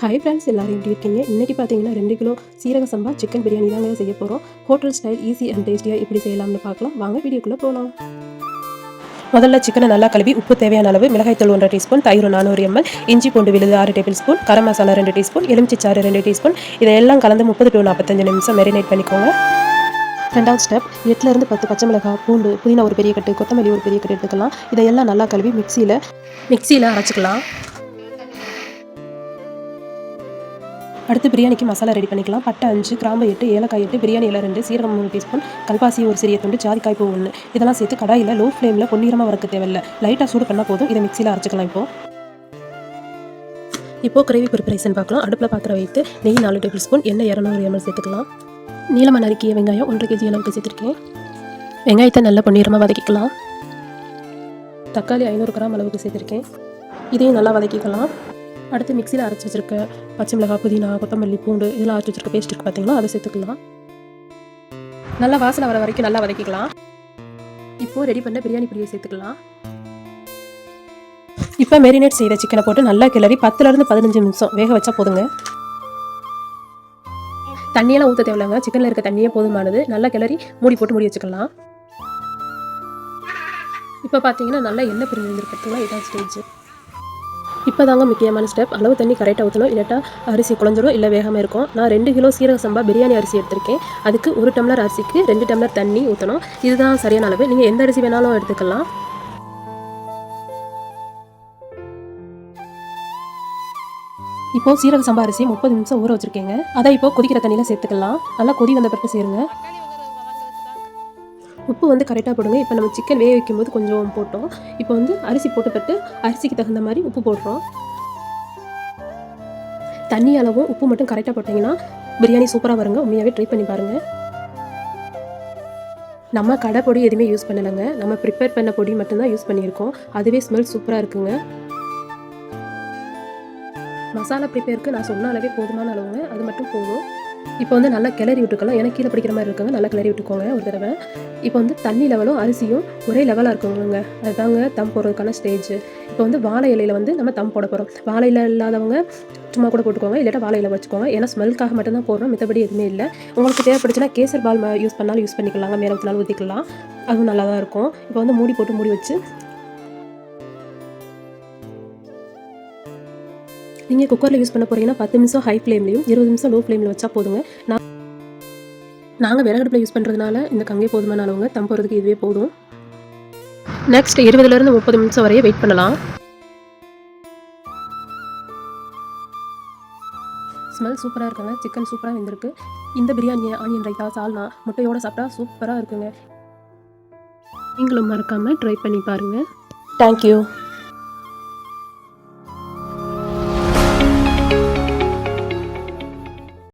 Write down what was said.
Hi friends எல்லோரும் எப்படி இருக்கீங்க? இன்றைக்கி பார்த்தீங்கன்னா ரெண்டு கிலோ சீரக சம்பா சிக்கன் பிரியாணி தாங்க செய்ய போகிறோம் ஹோட்டல் ஸ்டைல் ஈஸி அண்ட் டேஸ்டியாக எப்படி செய்யலாம்னு பார்க்கலாம். வாங்க வீடியோக்குள்ளே போகலாம் முதல்ல சிக்கனை நல்லா கழுவி உப்பு தேவையான அளவு மிளகாய்த்தூள் ஒன்றரை டீஸ்பூன் தயிர் நானூறு எம்எல் இஞ்சி பூண்டு விழுது ஆறு டேபிள் ஸ்பூன் கரம் மசாலா ரெண்டு டீஸ்பூன் எலுமிச்சிச்சாறு ரெண்டு டீஸ்பூன் இதெல்லாம் கலந்து முப்பது டு நாற்பத்தஞ்சு நிமிஷம் மெரினேட் பண்ணிக்கோங்க. ரெண்டாவது ஸ்டெப் எட்டுலேருந்து பத்து பச்சை மிளகாய் பூண்டு புதினா ஒரு பெரிய கட்டு கொத்தமல்லி ஒரு பெரிய கட்டு எடுத்துக்கலாம். இதையெல்லாம் நல்லா கழுவி மிக்சியில் மிக்சியில் அரைச்சிக்கலாம். அடுத்து பிரியாணிக்கு மசாலா ரெடி பண்ணிக்கலாம். பட்டை அஞ்சு கிராம்பு எட்டு ஏலக்காய் எட்டு பிரியாணி இலை ரெண்டு சீரகம் மூணு டீஸ்பூன் கல்பாசி ஒரு சிறிய துண்டு ஜாதிக்காய் பூ ஒன்று இதெல்லாம் சேர்த்து கடாயில் லோ ஃப்ளேமில் பொன்னிறமாக வறுக்க தேவையில்லை. லைட்டாக சூடு பண்ணால் போதும். இதை மிக்சியில் அரைச்சிக்கலாம் இப்போ. இப்போ கிரேவி ப்ரிப்பரேஷன் பார்க்கலாம். அடுப்பில் பாத்திரம் வைத்து நெய் நாலு டேபிள் ஸ்பூன் எண்ணெய் இரநூறு எம்எல் சேர்த்துக்கலாம். நீளமாக நறுக்கிய வெங்காயம் ஒன்றரை கேஜி அளவுக்கு சேர்த்துருக்கேன். வெங்காயத்தை நல்லா பொன்னிறமாக வதக்கிக்கலாம். தக்காளி ஐநூறு கிராம் அளவுக்கு சேர்த்துருக்கேன். இதையும் நல்லா வதக்கிக்கலாம். அடுத்து மிக்சியில் அரைச்சி வச்சிருக்க பச்சை மிளகாய் புதினா கொத்தமல்லி பூண்டு இதெல்லாம் அரைச்சி வச்சுருக்க பேஸ்ட் இருக்குது பார்த்தீங்களா அதை சேர்த்துக்கலாம். நல்லா வாசனை வர வரைக்கும் நல்லா வதக்கிக்கலாம். இப்போ ரெடி பண்ண பிரியாணி பொடியை சேர்த்துக்கலாம். இப்போ மெரினேட் செய்த சிக்கனை போட்டு நல்லா கிளறி பத்துலேருந்து பதினஞ்சு நிமிஷம் வேக வச்சா போதுங்க. தண்ணியெல்லாம் ஊற்ற தேவையில்லைங்க. சிக்கனில் இருக்க தண்ணியே போதுமானது. நல்லா கிளறி மூடி போட்டு மூடி வச்சுக்கலாம். இப்போ பார்த்தீங்கன்னா நல்லா எண்ணெய் பிரிஞ்சு வந்துருக்கிறதுலாம் இதான் ஸ்டேஜ் இப்போ தாங்க முக்கியமான ஸ்டெப் அளவு தண்ணி கரெக்டாக ஊற்றணும் இல்லாட்டா அரிசி குழஞ்சிடும் இல்லை வேகமாக இருக்கும். நான் ரெண்டு கிலோ சீரக சம்பா பிரியாணி அரிசி எடுத்திருக்கேன். அதுக்கு ஒரு டம்ளர் அரிசிக்கு ரெண்டு டம்ளர் தண்ணி ஊற்றணும் இதுதான் சரியான அளவு. நீங்கள் எந்த அரிசி வேணாலும் எடுத்துக்கலாம். இப்போ சீரக சம்பா அரிசி முப்பது நிமிஷம் ஊற வச்சுருக்கேங்க. அதை இப்போ கொதிக்கிற தண்ணியில் சேர்த்துக்கலாம். நல்லா கொதி வந்த பிறகு சேருங்க. உப்பு வந்து கரெக்டாக போடுங்க. இப்போ நம்ம சிக்கன் வேக வைக்கும்போது கொஞ்சம் போட்டோம். இப்போ வந்து அரிசி போட்டுப்பட்டு அரிசிக்கு தகுந்த மாதிரி உப்பு போடுறோம். தண்ணி அளவும் உப்பு மட்டும் கரெக்டாக போட்டிங்கன்னா பிரியாணி சூப்பராக வருங்க. உண்மையாகவே ட்ரை பண்ணி பாருங்கள் நம்ம கடை பொடி எதுவுமே யூஸ் பண்ணலைங்க. நம்ம ப்ரிப்பேர் பண்ண பொடி மட்டும்தான் யூஸ் பண்ணியிருக்கோம். அதுவே ஸ்மெல் சூப்பராக இருக்குங்க. மசாலா ப்ரிப்பேருக்கு நான் சொன்ன அளவே போதுமான அளவுங்க. அது மட்டும் போதும். இப்போ வந்து நல்லா கிளறி விட்டுக்கலாம். எனக்கு கீழே பிடிக்கிற மாதிரி இருக்குங்க நல்லா கிளறி விட்டுக்கோங்க ஒரு தடவை. இப்போ வந்து தண்ணி லெவலும் அரிசியும் ஒரே லெவலாக இருக்குங்க அதுதாங்க தம் போடுறதுக்கான ஸ்டேஜ் இப்போ வந்து வாழை இலையில வந்து நம்ம தம் போட போகிறோம் வாழை இலை இல்லாதவங்க சும்மா கூட போட்டுக்கோங்க. இல்லாட்டா வாழை இலை வச்சுக்கோங்க. ஏன்னா ஸ்மெல்க்காக மட்டும்தான் போடுறோம். மித்தபடி எதுவுமே இல்லை. உங்களுக்கு தேவைப்படுச்சுன்னா கேசர் பால் யூஸ் பண்ணாலும் யூஸ் பண்ணிக்கலாங்க. மேலே ஊற்றினாலும் ஊற்றிக்கலாம் அதுவும் நல்லா தான் இருக்கும். இப்போ வந்து மூடி போட்டு மூடி வச்சு நீங்கள் குக்கரில் யூஸ் பண்ண போகிறீங்கன்னா பத்து நிமிஷம் ஹை ஃப்ளேம்லையும் இருபது நிமிஷம் லோ ஃப்ளேமில் வச்சா போதுங்க. நான் நாங்கள் விறகடுப்பில் யூஸ் பண்ணுறதுனால இந்த கங்கை போதுமான அளவுங்க. தம் போகிறதுக்கு இதுவே போதும். நெக்ஸ்ட் இருபதுலேருந்து முப்பது நிமிஷம் வரைய வெயிட் பண்ணலாம். ஸ்மெல் சூப்பராக இருக்குங்க. சிக்கன் சூப்பராக வெந்திருக்கு. இந்த பிரியாணியை ஆனியன் ரைத்தா சால்னா முட்டையோடு சாப்பிட்டா சூப்பராக இருக்குங்க. நீங்களும் மறக்காமல் ட்ரை பண்ணி பாருங்கள் தேங்க்யூ